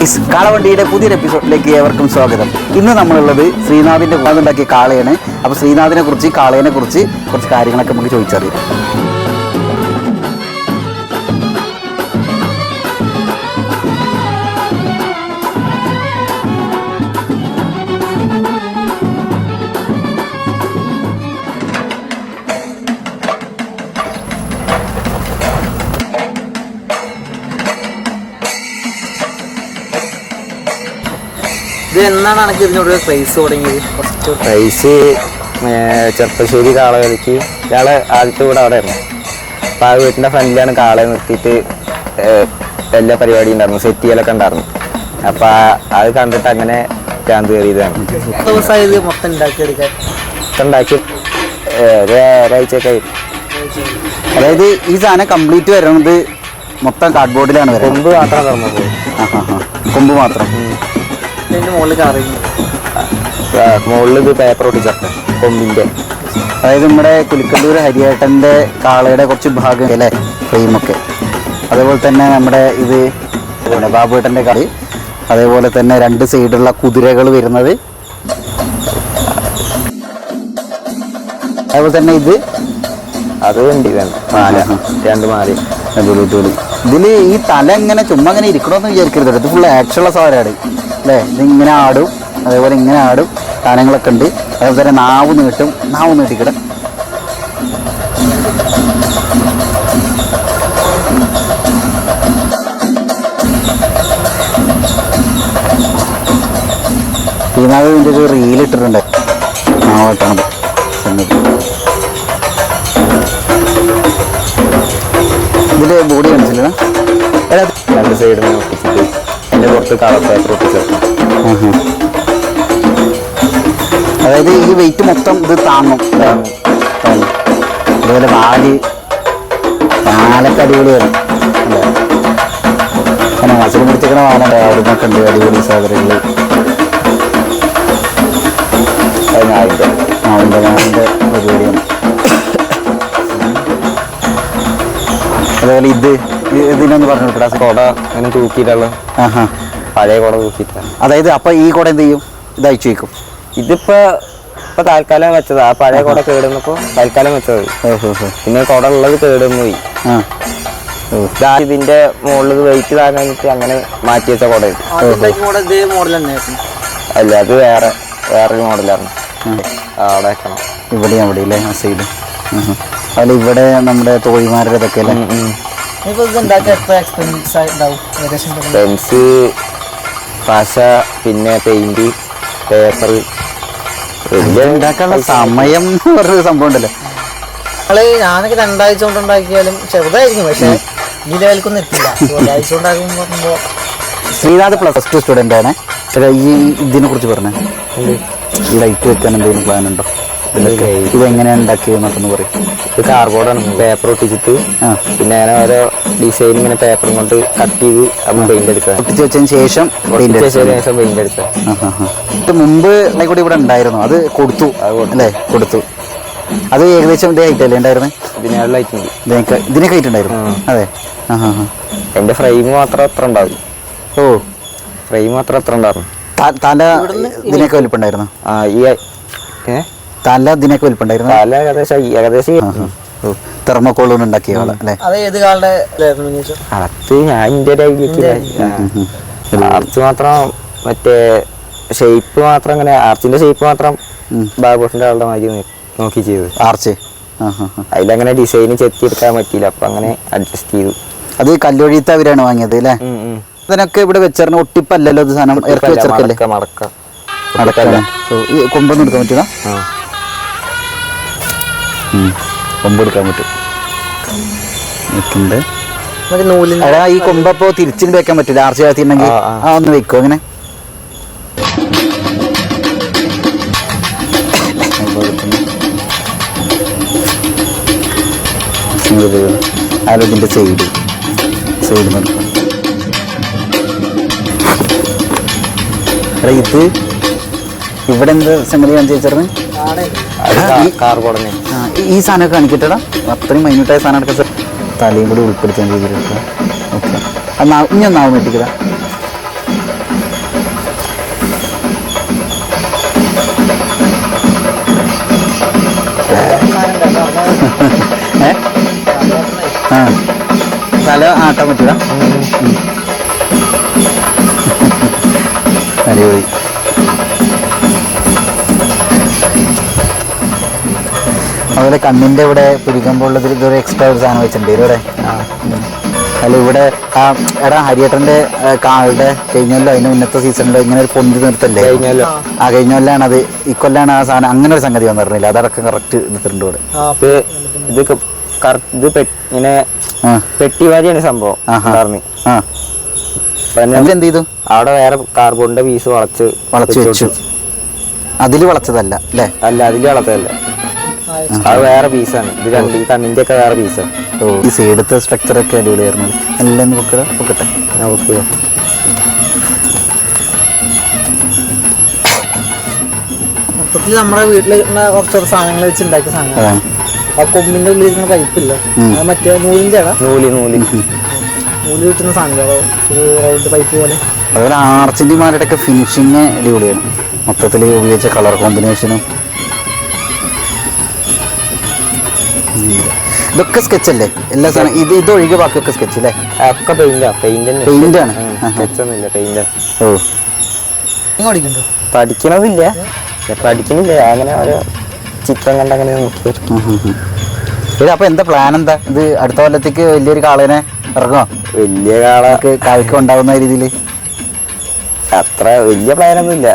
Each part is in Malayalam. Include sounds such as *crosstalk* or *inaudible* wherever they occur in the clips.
ഗൈസ്, കാളവണ്ടിയുടെ പുതിയൊരു എപ്പിസോഡിലേക്ക് ഏവർക്കും സ്വാഗതം. ഇന്ന് നമ്മളുള്ളത് ശ്രീനാഥിന്റെ ഉണ്ടാക്കിയ കാളയാണ്. അപ്പോൾ ശ്രീനാഥിനെ കുറിച്ച് കാളയെ കുറിച്ച് കുറച്ച് കാര്യങ്ങളൊക്കെ നമുക്ക് ചോദിച്ചറിയാം. ഇത് എന്നാണ് എനിക്ക് ഇതിനോട് ക്രൈസ് തുടങ്ങിയത്? ഫസ്റ്റ് പ്രൈസ് ചെറുപ്പശ്ശേരി കാള കളിക്ക് ഇയാൾ ആദ്യത്തെ കൂടെ അവിടെ ആയിരുന്നു. അപ്പം ആ വീട്ടിന്റെ ഫ്രണ്ടിലാണ് കാളെ നിർത്തിയിട്ട് എല്ലാ പരിപാടി ഉണ്ടായിരുന്നു. സെറ്റ് ചെയ്യലൊക്കെ ഉണ്ടായിരുന്നു. അപ്പം അത് കണ്ടിട്ട് അങ്ങനെ ഭ്രാന്ത് കയറിയതാണ്. മൊത്തം ഉണ്ടാക്കിയെടുക്കാൻ? ഉണ്ടാക്കി ഒരാഴ്ചയൊക്കെ ആയി. അതായത് ഈ സാധനം കംപ്ലീറ്റ് വരുന്നത് മൊത്തം കാർഡ്ബോർഡിലാണ് വരുന്നത് കൊമ്പ് മാത്രം. കൊമ്പ് മാത്രം. മുകളിൽ കറിഞ്ഞു മുകളിൽ ഇത് പേപ്പർ ഒട്ടിച്ചേർത്ത് കൊമ്പിന്റെ അതായത് നമ്മുടെ കുലിക്കല്ലൂർ ഹരിയേട്ടന്റെ കാളയുടെ കുറച്ച് ഭാഗം അല്ലേ ഫ്രെയിമൊക്കെ അതേപോലെ തന്നെ നമ്മുടെ ഇത് പിന്നെ ബാബുവേട്ടന്റെ കളി. അതേപോലെ തന്നെ രണ്ട് സൈഡുള്ള കുതിരകൾ വരുന്നത്. അതേപോലെ തന്നെ ഇത് അത് വണ്ടി വേണം മാല. രണ്ട് മാല. അടിപൊളി ഈ തല ഇങ്ങനെ ചുമ്മാ ഇങ്ങനെ ഇരിക്കണമെന്ന് വിചാരിക്കരുത്. ഇത് ഫുൾ ആക്ഷനുള്ള സാധനമാണ്. അല്ലേ? ഇതിങ്ങനെ ആടും അതേപോലെ ഇങ്ങനെ ആടും സാധനങ്ങളൊക്കെ ഉണ്ട്. അതേപോലെ നാവ് നീട്ടും നാവ് നീട്ടിക്കിട. ഇതിനകത്ത് ഇതിന്റെ ഒരു റീൽ ഇട്ടിട്ടുണ്ട്. നാവട്ടാണ് സംഗതി ഇതിന്റെ ബോഡി കാണിച്ചില്ല രണ്ട് സൈഡിൽ നിന്ന് ഒട്ടിച്ചിട്ട് കുറച്ച് കളർ പേപ്പർ ഒട്ടിച്ചേർത്ത് അതായത് ഈ വെയിറ്റ് മൊത്തം ഇത് താങ്ങും. അതുപോലെ വാൽ വാലൊക്കെ അടിപൊളിയാണ് അങ്ങനെ മസിൽ പിടിച്ചിരിക്കണ വാലുണ്ട് അവിടുന്നൊക്കെ ഉണ്ട്. അടിപൊളി സാധനങ്ങൾ അത് നാലിന്റെ മാവിന്റെ മാവിന്റെ പരിപാടിയാണ്. അതുപോലെ ഇത് ഇതിനൊന്ന് പറഞ്ഞു കൊടുക്കടാ കുട അങ്ങനെ തൂക്കിയിട്ടുള്ള ആഹാ. പഴയ കുട തൂക്കിയിട്ടാണ്. അതായത് അപ്പൊ ഈ കോട എന്ത് ചെയ്യും? ഇത് അയച്ചു വെക്കും ഇതിപ്പോ ഇപ്പൊ താൽക്കാലം വെച്ചതാ. ആ പഴയ കുട കേടുന്നപ്പോ തൽക്കാലം വെച്ചത്. പിന്നെ കുട ഉള്ളത് കേടുന്നു പോയി ഇതിന്റെ മുകളിൽ വെയിറ്റ് താങ്ങാനിട്ട് അങ്ങനെ മാറ്റി വെച്ച കുട അല്ല അത് വേറെ വേറൊരു മോഡലാണ് അവിടെ വെക്കണം. ഇവിടെ അവിടെ അല്ലേ? ആ സൈഡ് അതിൽ ഇവിടെ നമ്മുടെ തോഴിമാരുടെ ഇതൊക്കെ അല്ലേ? ഇപ്പൊ ഇത് ഉണ്ടാക്കി എത്ര എക്സ്പെൻസ് ഉണ്ടാവും ഏകദേശം? പെൻസ് പശ പിന്നെ പെയിന്റ് പേപ്പർ വലിയ ഉണ്ടാക്കാനുള്ള സമയം എന്ന് പറഞ്ഞൊരു സംഭവം ഉണ്ടല്ലോ നമ്മൾ ഞാനൊക്കെ രണ്ടാഴ്ച കൊണ്ട് ഉണ്ടാക്കിയാലും ചെറുതായിരിക്കും പക്ഷെ ഈ ലെവലിക്കൊന്നും എത്തില്ല. ഒരാഴ്ച കൊണ്ടാക്കുമ്പോ പറയുമ്പോ ശ്രീനാഥ് പ്ലസ് ടു സ്റ്റുഡന്റ് ആണ്. ഈ ഇതിനെ കുറിച്ച് പറഞ്ഞേ ഈ ലൈറ്റ് വെക്കാൻ എന്തെങ്കിലും പ്ലാൻ ഉണ്ടോ? ഇത് എങ്ങനെയാണ് ഉണ്ടാക്കിയെന്നൊക്കെ ഒന്ന് പറയും. ഇത് കാർബോർഡാണ് പേപ്പർ ഒട്ടിച്ചിട്ട് പിന്നെ ഞാൻ ഓരോ ഡിസൈൻ ഇങ്ങനെ പേപ്പറും കൊണ്ട് കട്ട് ചെയ്ത് അപ്പം പെയിന്റ് എടുക്കുക ഒട്ടിച്ച് വെച്ചതിന് ശേഷം പെയിന്റ് ഒട്ടിച്ചതിന് ശേഷം പെയിന്റ് എടുക്കുക ഇത് മുമ്പ് കൂടി ഇവിടെ ഉണ്ടായിരുന്നു. അത് കൊടുത്തു. അല്ലേ? കൊടുത്തു. അത് ഏകദേശം ഇതേ ഹൈറ്റ് അല്ലേ ഉണ്ടായിരുന്നേ? ഉണ്ട്. ഇതിനൊക്കെ ഹൈറ്റ് ഉണ്ടായിരുന്നു. അതെ. എന്റെ ഫ്രെയിം മാത്രം അത്ര ഉണ്ടാവും. ഓ. ഫ്രെയിം മാത്രം അത്ര ഉണ്ടായിരുന്നു താന്റെ ഇതിനൊക്കെ വലിപ്പുണ്ടായിരുന്നു? ആ ഈ തല ഇതിനൊക്കെ വലിപ്പുണ്ടായിരുന്നു? തല ഏകദേശം ഏകദേശം ഉണ്ടാക്കിയ ആൾ അല്ലേ? ഞാൻ എന്റെ ഒരു ഐഡിയക്ക് ആർച്ച് മാത്രം മറ്റേ ഷേപ്പ് മാത്രം അങ്ങനെ ആർച്ചിന്റെ ഷേപ്പ് മാത്രം ബാബോസിന്റെ ആളുടെ മാതിരി നോക്കി ചെയ്തു ആർച്ച് അതിലങ്ങനെ ഡിസൈൻ ചെത്തി എടുക്കാൻ പറ്റിയില്ല. അപ്പൊ അങ്ങനെ അഡ്ജസ്റ്റ് ചെയ്തു. അത് കല്ലൊഴിയത്തെ അവരാണ് വാങ്ങിയത് അല്ലേ. ഇതിനൊക്കെ ഇവിടെ വെച്ചറിന് ഒട്ടിപ്പല്ലല്ലോ ഇത് സാധനം ഇറക്കി വെച്ചിറക്കല്ലേ കൊമ്പൊന്നും എടുക്കാൻ പറ്റുക ആ. കൊമ്പ് എടുക്കാൻ പറ്റും നിൽക്കുന്നുണ്ട് എടാ ഈ കൊമ്പപ്പോ തിരിച്ചിട്ട് വെക്കാൻ പറ്റില്ല ആർച്ച ചാത്തിണ്ടെങ്കിൽ ആ, ഒന്ന് വെക്കോ അങ്ങനെ. ആലോചിന്റെ സൈഡ്. സൈഡ് നോക്കാം എടാ ഇത് ഇവിടെ എന്താ സംഗതി കാണിച്ചു വെച്ചറിന് ആണ്. അത് ആ, ഈ സാധനമൊക്കെ കാണിക്കട്ടടാ. അത്രയും മൈന്യൂട്ടായ സാധനം എടുക്കാം സാർ തലയും കൂടി ഉൾപ്പെടുത്തേണ്ട രീതിയിൽ ഓക്കെ എന്നാ ഇനി ഒന്നാവും വെട്ടിക്കുക ഏ? തല ആട്ടാൻ പറ്റൂല? അടിപൊളി. അതുപോലെ കണ്ണിന്റെ ഇവിടെ പിടിക്കുമ്പോൾ ഉള്ളതിൽ ഇതൊരു എക്സ്ട്രാ ഒരു സാധനം വെച്ചിട്ടുണ്ട്. ഇവിടെ അല്ല ഇവിടെ ആ എടാ ഹരിയേട്ടന്റെ ആ, കാളുടെ കഴിഞ്ഞല്ലോ അതിന്റെ മുന്നത്തെ സീസണിലോ ഇങ്ങനെ ഒരു പൊന്തി നിർത്തല്ലേ കഴിഞ്ഞല്ലോ. ആ. കഴിഞ്ഞല്ലാണ് അത്. ഇക്കൊല്ലാണ് ആ സാധനം. അങ്ങനെ ഒരു സംഗതി വന്നിരുന്നില്ല. അതടക്കം കറക്റ്റ് എടുത്തിട്ടുണ്ട് ഇവിടെ. ഇത് ഇത് ക- ഇത് പെ- ഇങ്ങനെ പെട്ടിവാരിയാണ് സംഭവം. എന്ത് ചെയ്തു? അവിടെ വേറെ കാർബോണിന്റെ പീസ് വളച്ച് വളച്ച് വെച്ചു. അതിൽ വളച്ചതല്ല അല്ലേ? അല്ല അതിൽ വളർത്തതല്ല അത് വേറെ പീസാണ് ഇത് രണ്ട് ഈ കണ്ണിന്റെ ഒക്കെ വേറെ പീസാണ് ഓ ഈ സൈഡത്തെ സ്ട്രക്ചർ ഒക്കെ അടിപൊളിയായിരുന്നു എല്ലാം നോക്കുക നോക്കട്ടെ ഓക്കെ മൊത്തത്തിൽ നമ്മുടെ വീട്ടിൽ കുറച്ച് സാധനങ്ങൾ വെച്ച് ഉണ്ടാക്കിയ സാധനങ്ങൾ അതാണ്. ആ കൊമ്പിന്റെ ഉള്ളിൽ ഇരിക്കുന്ന പൈപ്പില്ല? അത് മറ്റേ നൂലിന്റെ നൂൽ നൂൽ. നൂൽ കിട്ടുന്ന റൗണ്ട് പൈപ്പ് പോലെ. അതുപോലെ ആർച്ചിന്റെമാരുടെ ഒക്കെ ഫിനിഷിങ് അടിപൊളിയാണ് മൊത്തത്തിൽ ഉപയോഗിച്ച കളർ കോമ്പിനേഷനും ഇതൊക്കെ സ്കെച്ച് അല്ലേ? എല്ലാ സാധനം ഇത് ഇത് ഒഴികെ ബാക്കിയൊക്കെ സ്കെച്ച് അല്ലേ? ഒക്കെ പെയിന്റാ പെയിന്റ് പെയിന്റ് ആണ്? സ്കെച്ചൊന്നുമില്ല പെയിന്റ് ഓ. ഓടിക്കണ്ടോ പഠിക്കണതില്ല പഠിക്കണില്ല. അങ്ങനെ ഓരോ ചിത്രം കണ്ട് അങ്ങനെ നോക്കി. ഇത് അപ്പൊ എന്താ പ്ലാൻ എന്താ? ഇത് അടുത്ത കൊല്ലത്തേക്ക് വലിയൊരു കാളേനെ ഇറങ്ങോ വലിയ കാളൊക്കെ കായ്ക്ക് ഉണ്ടാവുന്ന രീതിയിൽ അത്ര വലിയ പ്ലാനൊന്നും ഇല്ല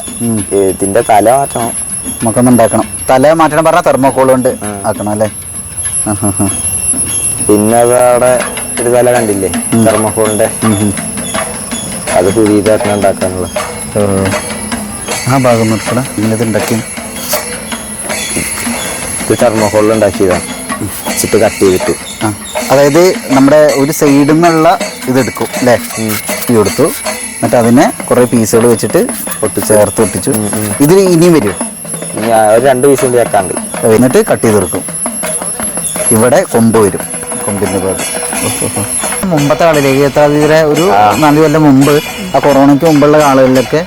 ഇതിന്റെ തല മാറ്റണം. നമുക്കൊന്ന് ഉണ്ടാക്കണം. തല മാറ്റണം പറഞ്ഞാൽ തെർമോക്കോൾ കൊണ്ട് ആക്കണം അല്ലേ. പിന്നെ അതവിടെ അവിടെ ഒരു തല കണ്ടില്ലേ? ഉം. അത് പുതിയതായിട്ട് ഉണ്ടാക്കാനുള്ള ആ ഭാഗം നിർത്തണം ഇങ്ങനെ ഇത് ഉണ്ടാക്കി ഇത് തെർമോക്കോളിൽ ഉണ്ടാക്കിയതാണ് ചിട്ട് കട്ട് ചെയ്തിട്ട്. അതായത് നമ്മുടെ ഒരു സൈഡിൽ നിന്നുള്ള ഇതെടുക്കും അല്ലേ ഈ കൊടുത്തു. എന്നിട്ട് അതിനെ കുറേ പീസുകൾ വെച്ചിട്ട് ഒട്ടി ചേർത്ത് ഒട്ടിച്ചു. ഇതിന് ഇനിയും വരും. ഒരു രണ്ട് പീസ് കൂടി വെക്കാണ്ട്. എന്നിട്ട് കട്ട് ചെയ്തെടുക്കും ഇവിടെ കൊമ്പ് വരും കൊമ്പിന്റെ. മുമ്പത്തെ ആളിലേക്ക് എത്താതിരെ ഒരു നാല് കൊല്ലം മുമ്പ് ആ കൊറോണയ്ക്ക് മുമ്പുള്ള ആളുകളിലൊക്കെ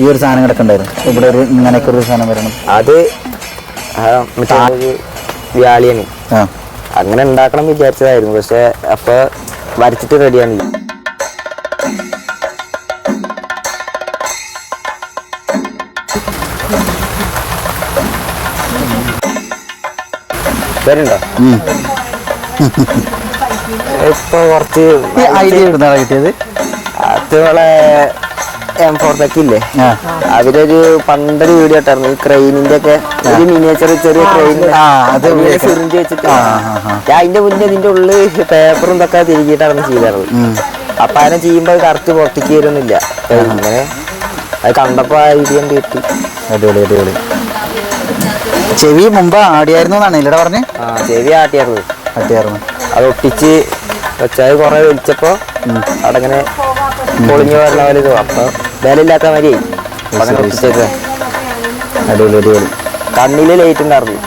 ഈ ഒരു സാധനം കിടക്കണ്ടായിരുന്നു. ഇവിടെ ഒരു ഇങ്ങനെയൊക്കെ ഒരു സാധനം വരണം. അത് വ്യാളിയാണ് അങ്ങനെ ഉണ്ടാക്കണം വിചാരിച്ചതായിരുന്നു. പക്ഷെ അപ്പൊ വരച്ചിട്ട് റെഡിയാണ് വരുണ്ടോ ഉം. ഇപ്പൊ കുറച്ച് ഐഡിയ ഇടുന്നതാണ് കിട്ടിയത്? അത് നമ്മളെ എം ഫോർത്തൊക്കെ ഇല്ലേ? ആ. അതിലൊരു പണ്ടൊരു വീഡിയോ ഇട്ടായിരുന്നു. ഈ ക്രെയിനിന്റെ ഒക്കെ ഒരു മിനിയേച്ചർ ചെറിയ ക്രെയിൻ. സിറിഞ്ച് വെച്ചിട്ട്. ഞാൻ അതിന്റെ മുന്നേ ഇതിന്റെ ഉള്ളിൽ പേപ്പറും ഇതൊക്കെ തിരികിട്ടായിരുന്നു ചെയ്തത് ഉം. അപ്പൊ അതിനെ ചെയ്യുമ്പോ കറക്റ്റ് പുറത്തേക്ക് വരുന്നില്ല. അങ്ങനെ അത് കണ്ടപ്പോ ആ ഐഡിയ കിട്ടി. അടിപൊളി അടിപൊളി. ചെവി മുമ്പ് ആടിയായിരുന്നു എന്നാണ് ഇല്ലട പറഞ്ഞ്? ആ ചെവി ആട്ടിയായിരുന്നു. ആട്ടിയായിരുന്നു. അത് ഒട്ടിച്ച് വെച്ചാൽ കുറെ വലിച്ചപ്പോ അടങ്ങനെ പൊളിഞ്ഞു വരുന്ന പോലെ ഇത്. അപ്പൊ വിലയില്ലാത്ത മാതിരി അപ്പൊ അങ്ങനെ ഒട്ടിച്ചേക്ക അടിപൊളി അടിപൊളി. കണ്ണിൽ ലൈറ്റ് ഉണ്ടായിരുന്നു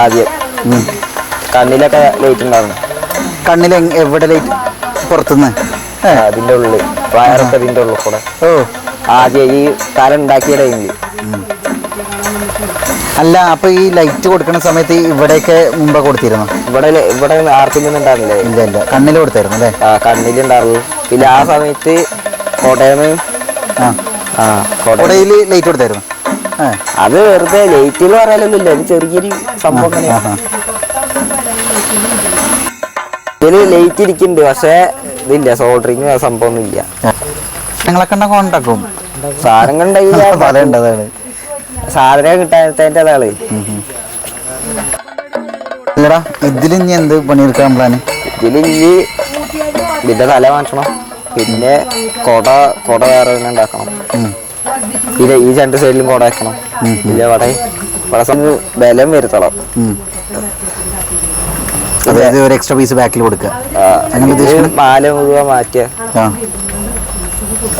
ആദ്യം. കണ്ണിലൊക്കെ ലൈറ്റ് ഉണ്ടായിരുന്നു. കണ്ണിൽ എവിടെ ലൈറ്റ്? പുറത്തുനിന്ന്. അതിന്റെ ഉള്ളിൽ വയറൊക്കെ അതിന്റെ ഉള്ളിൽ കൂടെ. ഓ. ആദ്യം ഈ തല ഉണ്ടാക്കിയ ടൈമിൽ. അല്ല അപ്പൊ ഈ ലൈറ്റ് കൊടുക്കുന്ന സമയത്ത് ഇവിടെയൊക്കെ മുമ്പ് കൊടുത്തിരുന്നു? ഇവിടെ ഇവിടെ ആർക്കും ഉണ്ടായിരുന്നില്ലേ? ഇല്ല ഇല്ല. കണ്ണിൽ കൊടുത്തായിരുന്നു അല്ലേ? ആ കണ്ണിലുണ്ടായിരുന്നു പിന്നെ ആ സമയത്ത് കോട്ടയം ആ. ആ കോട്ടയം ലൈറ്റ് കൊടുത്തായിരുന്നു. അത് വെറുതെ ലൈറ്റ് എന്ന് പറയാനൊന്നുമില്ല. അത് ചെറിയൊരു സംഭവം ഇതിൽ. ലൈറ്റ് ഇരിക്കുന്നുണ്ട്. പക്ഷേ ഇതില്ല. സോൾഡറിങ് സംഭവം ഒന്നും ഇല്ല ഞങ്ങളൊക്കെ ഉണ്ടാക്കും സാധനങ്ങൾ ഉണ്ടായിരുന്നു ഉണ്ടായില്ല *laughs* പല സാധനം കിട്ടാത്തതിന്റെ അതാണ് ഇല്ലടാ ഇതിൽ ഇനി എന്ത് പണിയെടുക്കാൻ പ്ലാന് ഇതിൽ ഈ ഇതിന്റെ തല മാറ്റണം. പിന്നെ കൊട കൊട വേറെ തന്നെ ഉണ്ടാക്കണം. പിന്നെ ഈ രണ്ട് സൈഡിലും കൊട വെക്കണം. പിന്നെ വട സമയം ബലം വരുത്തണം. അതായത് ഒരു എക്സ്ട്രാ പീസ് ബാക്കിൽ കൊടുക്കുക. ഇത് മാല മുഴുവൻ മാറ്റിയ.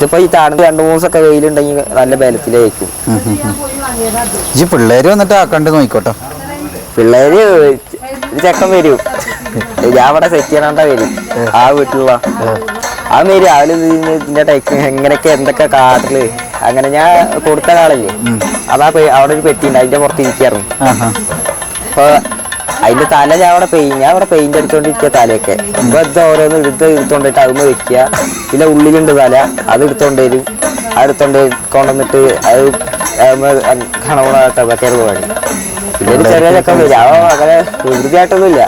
ഇതിപ്പോ ഈ താണത്ത് രണ്ടു മൂന്ന് ദിവസമൊക്കെ വെയിലുണ്ടെങ്കിൽ നല്ല ബലത്തിലേക്കും ഇജ്ജ് പിള്ളേര് വന്നിട്ട് ആക്കണ്ട് നോക്കോട്ടോ പിള്ളേര് ഒരു ചെക്കൻ വരും. ഞാൻ അവിടെ സെറ്റ് ചെയ്യണണ്ട വരും. ആ വീട്ടിലുള്ള. ആ വരും രാവിലെ ഇതിന് ഇതിന്റെ ടൈക്ക് എങ്ങനെയൊക്കെ എന്തൊക്കെ കാട്ടിൽ. അങ്ങനെ ഞാൻ കൊടുത്ത കാളല്ലേ. അതാ അവിടെ ഒരു പെട്ടി ഉണ്ട്. അതിന്റെ പുറത്ത് ഇരിക്കായിരുന്നു. അപ്പൊ അതിന്റെ തല ഞാൻ അവിടെ പെയിന്റ് ഞാൻ അവിടെ പെയിന്റ് അടിച്ചോണ്ടിരിക്കുക തലയൊക്കെ. ഇപ്പൊ ഇത് ഓരോന്ന് എടുത്ത് എടുത്തോണ്ടിട്ട് അതൊന്ന് വെക്കുക പിന്നെ ഉള്ളിലുണ്ട് തല അത് എടുത്തോണ്ട് വരും. അത് എടുത്തോണ്ട് കൊണ്ടുവന്നിട്ട് അത് കണവണായിട്ട് അതൊക്കെയായിരുന്നു പണി പിന്നെ ഒരു ചെറിയ ചക്കം വരും. അവ അങ്ങനെ വികൃതിയായിട്ടൊന്നുമില്ല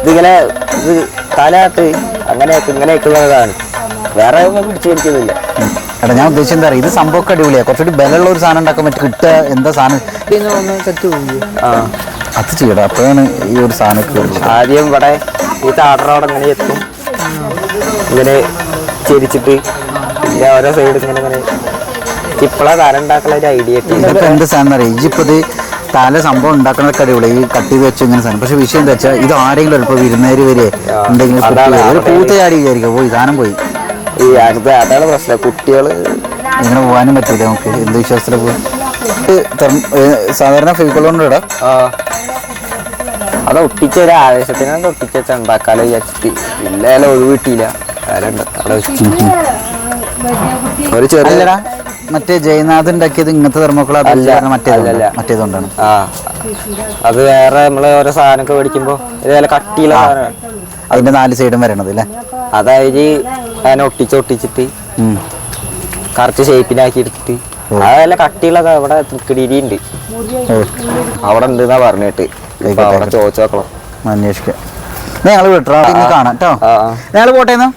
ഇതിങ്ങനെ ഇത് തലയാട്ട് അങ്ങനെ ഇങ്ങനെ ഇട്ടുള്ളതാണ് വേറെ ഒന്നും പിടിച്ചു പിടിക്കുന്നില്ല. എടാ ഞാൻ ഉദ്ദേശിച്ചത് എന്താ പറയുക ഇത് സംഭവമൊക്കെ അടിപൊളിയാണ് കുറച്ചുകൂടി ബലമുള്ള ഒരു സാധനം ഉണ്ടാക്കാൻ പറ്റും. കിട്ടുക എന്താ സാധനം? അത് ചെയ്യണം അപ്പോഴാണ് ഈ ഒരു സാധനം ആദ്യം ഇവിടെ ഈ താടറോടെ ഇങ്ങനെ എത്തും. ഇങ്ങനെ ചെരിച്ചിട്ട് പിന്നെ ഓരോ സൈഡ് ഇങ്ങനെ ഇങ്ങനെ ഇപ്പോഴാ തല ഉണ്ടാക്കുന്ന ഒരു ഐഡിയ ഇതൊക്കെ എന്ത് സാധനം അറിയാം? ഈ ഇത് തല സംഭവം ഉണ്ടാക്കണതൊക്കെ അടിപൊളി. ഈ കട്ട് ചെയ്ത് വെച്ച് ഇങ്ങനെ സാധനം. പക്ഷെ വിഷയം എന്താ വെച്ചാൽ ഇത് ആരെങ്കിലും ഇപ്പോൾ വിരുന്നേര് വരെ എന്തെങ്കിലും പൂത്തയാടി വിചാരിക്കും. ഒരു വിചാരിക്കുക പോയി സാധനം പോയി. ഈ അടുത്ത അതാണ് പ്രശ്നം. കുട്ടികൾ ഇങ്ങനെ പോകാനും പറ്റില്ല നമുക്ക്. എന്ത് വിശ്വാസത്തിൽ പോകും സാധാരണ ഫെവിക്കോളുണ്ട് ഇടാം ആ. അത് ഒട്ടിച്ച ഒരു അത് ഒട്ടിച്ച വെച്ചാൽ ഉണ്ടാക്കാലോ വിചാരിച്ചിട്ട് ഇല്ല ഒഴിവ് കിട്ടിയില്ല. ആരുണ്ട് അവിടെ വെച്ചു ഒരു ചെറിയ മറ്റേ ജയനാഥ് ഉണ്ടാക്കിയത് ഇങ്ങനത്തെ തെർമോക്കോൾ അല്ല, അതല്ല മറ്റേത് അല്ലല്ല. മറ്റേതുകൊണ്ടാണ്. ആ. അത് വേറെ നമ്മൾ ഓരോ സാധനമൊക്കെ മേടിക്കുമ്പോ ഇതേപോലെ കട്ടിയുള്ള സാധനമാണ്. അതിന്റെ നാല് സൈഡും വരണത് അല്ലേ? അതായത് അതിനെ ഒട്ടിച്ച് ഒട്ടിച്ചിട്ട്. കറക്റ്റ് ഷേപ്പിനാക്കി എടുത്തിട്ട്. അതല്ല കട്ടിയുള്ളത് അവിടെ തൃക്കടിയിരി ഉണ്ട് അവിടെ ഉണ്ട് എന്നാ പറഞ്ഞിട്ട്. ഇപ്പൊ ആയിക്കോട്ടെ, അവിടെ ചോദിച്ചു നോക്കണം അന്വേഷിക്കാം ഞങ്ങൾ വിട്ടോ കാണാം കേട്ടോ ഞങ്ങൾ പോട്ടേന്നോ